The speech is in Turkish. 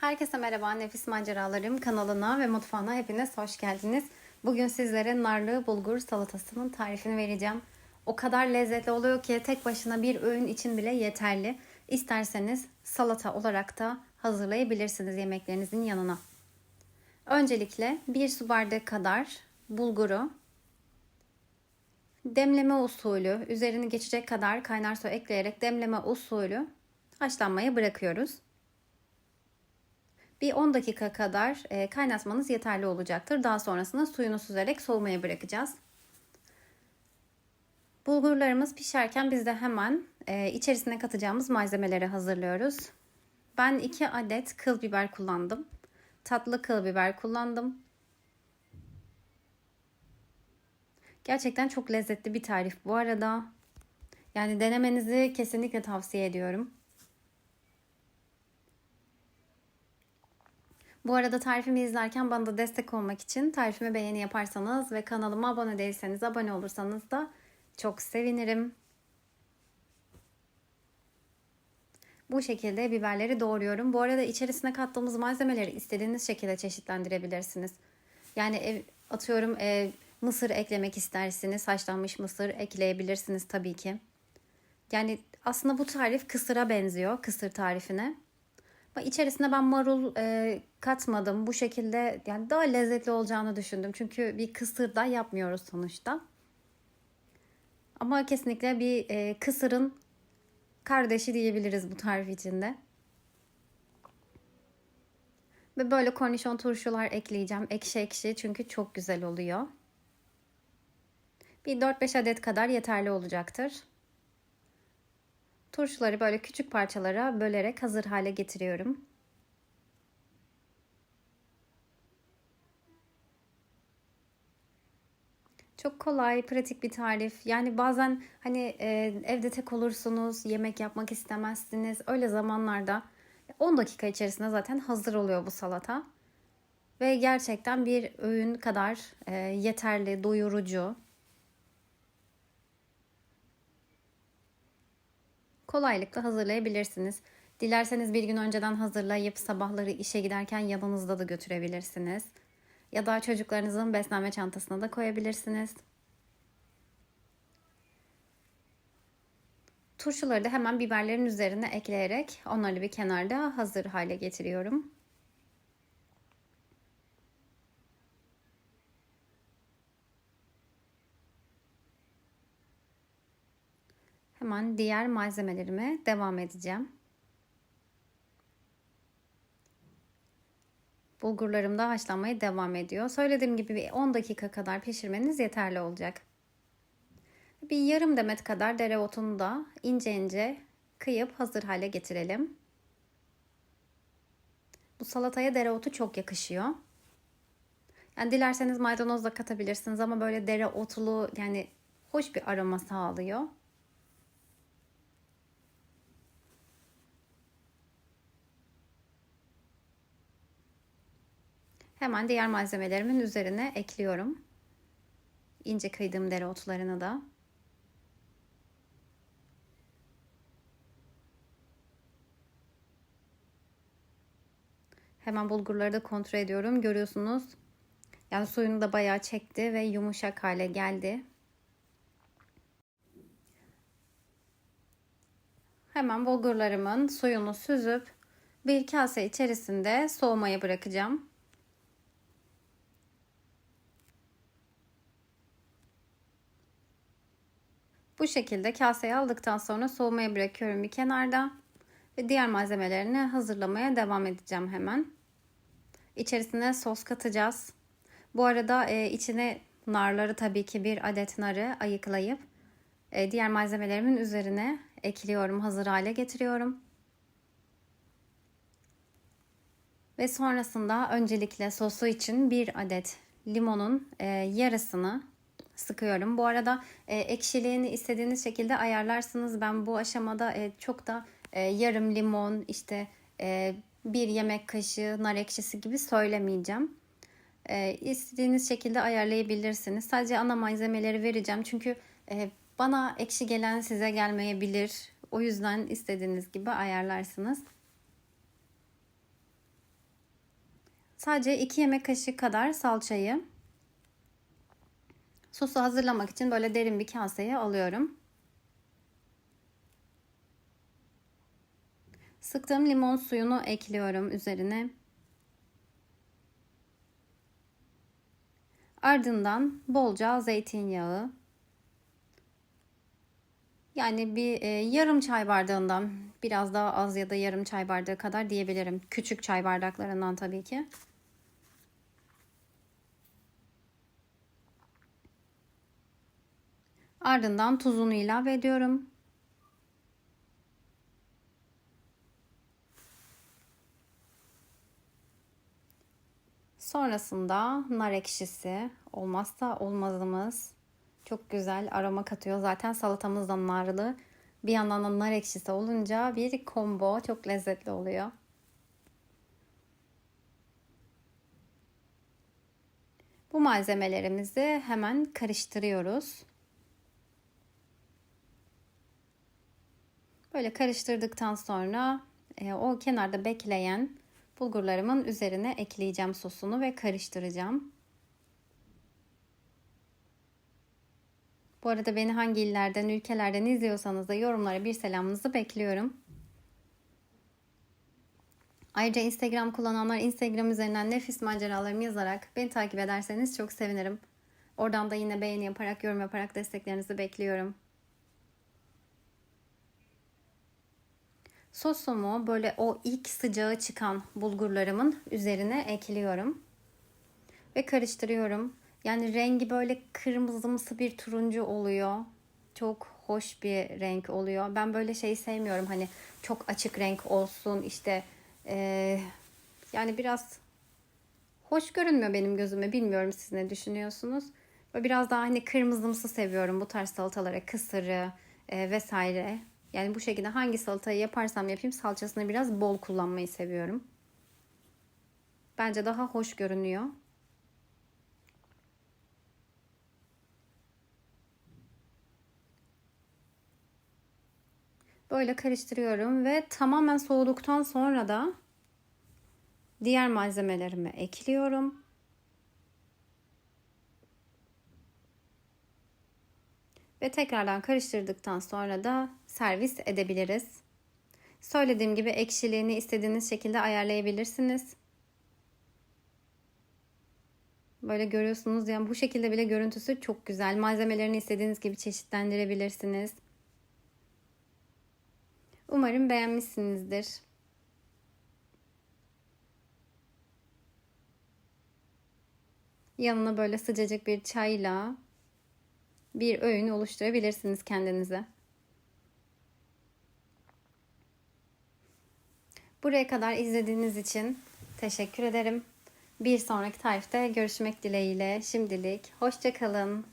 Herkese merhaba Nefis Maceralarım kanalına ve mutfağına hepiniz hoş geldiniz. Bugün sizlere narlı bulgur salatasının tarifini vereceğim. O kadar lezzetli oluyor ki tek başına bir öğün için bile yeterli. İsterseniz salata olarak da hazırlayabilirsiniz yemeklerinizin yanına. Öncelikle bir su bardağı kadar bulguru demleme usulü üzerini geçecek kadar kaynar su ekleyerek demleme usulü haşlanmaya bırakıyoruz. Bir 10 dakika kadar e, kaynatmanız yeterli olacaktır. Daha sonrasında suyunu süzerek soğumaya bırakacağız. Bulgurlarımız pişerken biz de hemen e, içerisine katacağımız malzemeleri hazırlıyoruz. Ben 2 adet kıl biber kullandım. Tatlı kıl biber kullandım. Gerçekten çok lezzetli bir tarif bu arada. Yani denemenizi kesinlikle tavsiye ediyorum. Bu arada tarifimi izlerken bana da destek olmak için tarifime beğeni yaparsanız ve kanalıma abone değilseniz abone olursanız da çok sevinirim. Bu şekilde biberleri doğruyorum. Bu arada içerisine kattığımız malzemeleri istediğiniz şekilde çeşitlendirebilirsiniz. Yani ev, atıyorum e, mısır eklemek istersiniz. Haşlanmış mısır ekleyebilirsiniz tabii ki. Yani aslında bu tarif kısıra benziyor. Kısır tarifine. İçerisine ben marul e, katmadım. Bu şekilde yani daha lezzetli olacağını düşündüm. Çünkü bir kısır da yapmıyoruz sonuçta. Ama kesinlikle bir e, kısırın kardeşi diyebiliriz bu tarif içinde. Ve böyle kornişon turşular ekleyeceğim. Ekşi ekşi çünkü çok güzel oluyor. Bir 4-5 adet kadar yeterli olacaktır. Turşuları böyle küçük parçalara bölerek hazır hale getiriyorum. Çok kolay, pratik bir tarif. Yani bazen hani e, evde tek olursunuz, yemek yapmak istemezsiniz. Öyle zamanlarda 10 dakika içerisinde zaten hazır oluyor bu salata. Ve gerçekten bir öğün kadar e, yeterli, doyurucu. Kolaylıkla hazırlayabilirsiniz. Dilerseniz bir gün önceden hazırlayıp sabahları işe giderken yanınızda da götürebilirsiniz. Ya da çocuklarınızın beslenme çantasına da koyabilirsiniz. Turşuları da hemen biberlerin üzerine ekleyerek onları bir kenarda hazır hale getiriyorum. Hemen diğer malzemelerime devam edeceğim. Bulgurlarım da haşlanmaya devam ediyor. Söylediğim gibi bir 10 dakika kadar pişirmeniz yeterli olacak. Bir yarım demet kadar dereotunu da ince ince kıyıp hazır hale getirelim. Bu salataya dereotu çok yakışıyor. Yani dilerseniz maydanoz da katabilirsiniz ama böyle dereotulu yani hoş bir aroma sağlıyor. Hemen diğer malzemelerimin üzerine ekliyorum. İnce kıydığım dereotlarını da. Hemen bulgurları da kontrol ediyorum. Görüyorsunuz. Yani suyunu da bayağı çekti ve yumuşak hale geldi. Hemen bulgurlarımın suyunu süzüp bir kase içerisinde soğumaya bırakacağım. Bu şekilde kaseye aldıktan sonra soğumaya bırakıyorum bir kenarda. Ve diğer malzemelerini hazırlamaya devam edeceğim hemen. İçerisine sos katacağız. Bu arada e, içine narları tabii ki bir adet narı ayıklayıp e, diğer malzemelerimin üzerine ekliyorum. Hazır hale getiriyorum. Ve sonrasında öncelikle sosu için bir adet limonun e, yarısını sıkıyorum. Bu arada e, ekşiliğini istediğiniz şekilde ayarlarsınız. Ben bu aşamada e, çok da e, yarım limon işte e, bir yemek kaşığı nar ekşisi gibi söylemeyeceğim. E, istediğiniz şekilde ayarlayabilirsiniz. Sadece ana malzemeleri vereceğim. Çünkü e, bana ekşi gelen size gelmeyebilir. O yüzden istediğiniz gibi ayarlarsınız. Sadece 2 yemek kaşığı kadar salçayı sosu hazırlamak için böyle derin bir kaseye alıyorum. Sıktığım limon suyunu ekliyorum üzerine. Ardından bolca zeytinyağı. Yani bir e, yarım çay bardağından biraz daha az ya da yarım çay bardağı kadar diyebilirim. Küçük çay bardaklarından tabii ki. Ardından tuzunu ilave ediyorum. Sonrasında nar ekşisi olmazsa olmazımız. Çok güzel aroma katıyor. Zaten salatamız da narlı. Bir yandan da nar ekşisi olunca bir combo çok lezzetli oluyor. Bu malzemelerimizi hemen karıştırıyoruz. Böyle karıştırdıktan sonra e, o kenarda bekleyen bulgurlarımın üzerine ekleyeceğim sosunu ve karıştıracağım. Bu arada beni hangi illerden, ülkelerden izliyorsanız da yorumlara bir selamınızı bekliyorum. Ayrıca Instagram kullananlar Instagram üzerinden nefis maceralarımı yazarak beni takip ederseniz çok sevinirim. Oradan da yine beğeni yaparak, yorum yaparak desteklerinizi bekliyorum. Sosumu böyle o ilk sıcağı çıkan bulgurlarımın üzerine ekliyorum. Ve karıştırıyorum. Yani rengi böyle kırmızımsı bir turuncu oluyor. Çok hoş bir renk oluyor. Ben böyle şey sevmiyorum. Hani çok açık renk olsun işte ee, yani biraz hoş görünmüyor benim gözüme. Bilmiyorum siz ne düşünüyorsunuz. Böyle biraz daha hani kırmızımsı seviyorum bu tarz salatalara. Kısırı e, vesaire. Yani bu şekilde hangi salatayı yaparsam yapayım salçasını biraz bol kullanmayı seviyorum. Bence daha hoş görünüyor. Böyle karıştırıyorum ve tamamen soğuduktan sonra da diğer malzemelerimi ekliyorum. Ve tekrardan karıştırdıktan sonra da servis edebiliriz. Söylediğim gibi ekşiliğini istediğiniz şekilde ayarlayabilirsiniz. Böyle görüyorsunuz yani bu şekilde bile görüntüsü çok güzel. Malzemelerini istediğiniz gibi çeşitlendirebilirsiniz. Umarım beğenmişsinizdir. Yanına böyle sıcacık bir çayla bir öğün oluşturabilirsiniz kendinize. Buraya kadar izlediğiniz için teşekkür ederim. Bir sonraki tarifte görüşmek dileğiyle. Şimdilik hoşçakalın.